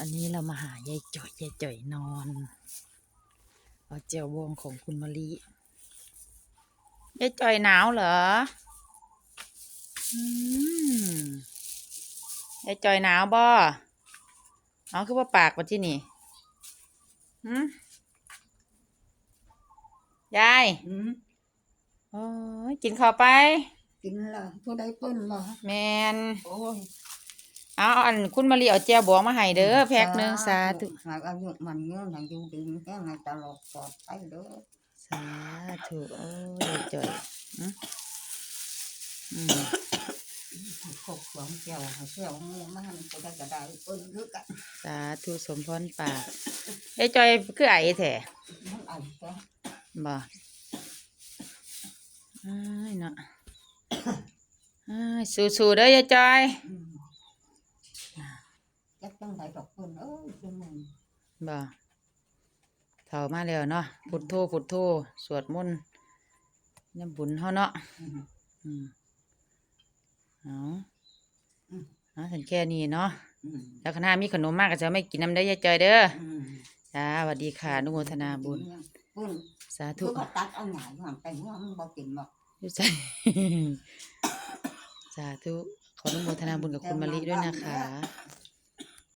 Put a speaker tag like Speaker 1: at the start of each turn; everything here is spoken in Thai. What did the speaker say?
Speaker 1: วันนี้เรามาหายายจ่อยยายจ่อยนอนเอาเจียวบองของคุณมะลิยายจ่อยหนาวเหรออืมยายจ่อยหนาวบ่เอาคือว่าปากมาที่นี่หืมยาย
Speaker 2: อืม
Speaker 1: โอ้ยกินข้าวไป
Speaker 2: กินละผู้ใดเปิ้นละ
Speaker 1: แมน
Speaker 2: โอ้ย
Speaker 1: เอาอันคุณมะลิเอาเจียวบองมาให้เด้อแพ็กหนึ่งสาธุ
Speaker 2: หากอายุมันเยอะหากอยู่ดีแค่ไหนตลอดปลอดไปเด้อ
Speaker 1: สาธุโอ้ยยายจ่อยอืมอืม
Speaker 2: ขบหวังเกี่ยวให้เกี่ยวงูมาให้ผู้ใดก็ได้เปิ้นคือกัน
Speaker 1: สาธุสมพรปากยายจอยคือไอ้แท้
Speaker 2: มันเอาก็
Speaker 1: บ่อ้ายเนาะอ้ายสู้ๆเด้อยายจอย
Speaker 2: อืม จักจังไดดอกเปิ้นเอ้ยจังมึง
Speaker 1: บ่เฒ่ามาแล้วเนาะพุทโธพุทโธสวดมนต์ยามบุญเฮาเนาะ
Speaker 2: อืม
Speaker 1: อืมเอาเอาฉันแค่นี้เนาะ
Speaker 2: อืม
Speaker 1: แล้วคณะมีขนมมากก็จะไม่กินน้ำได้อยายจอยเด้อ
Speaker 2: อืม
Speaker 1: จ้าสวัสดีค่ะอนุโมทนาบุญ
Speaker 2: เปิ้น
Speaker 1: สา
Speaker 2: ทุ
Speaker 1: ธุ
Speaker 2: กตัดเอาหน่ายมันไปว่ามันบ่กินหรอก
Speaker 1: อยู่ใจสาธุขออนุโมทนาบุญกับคุณมะลิด้วยนะคะ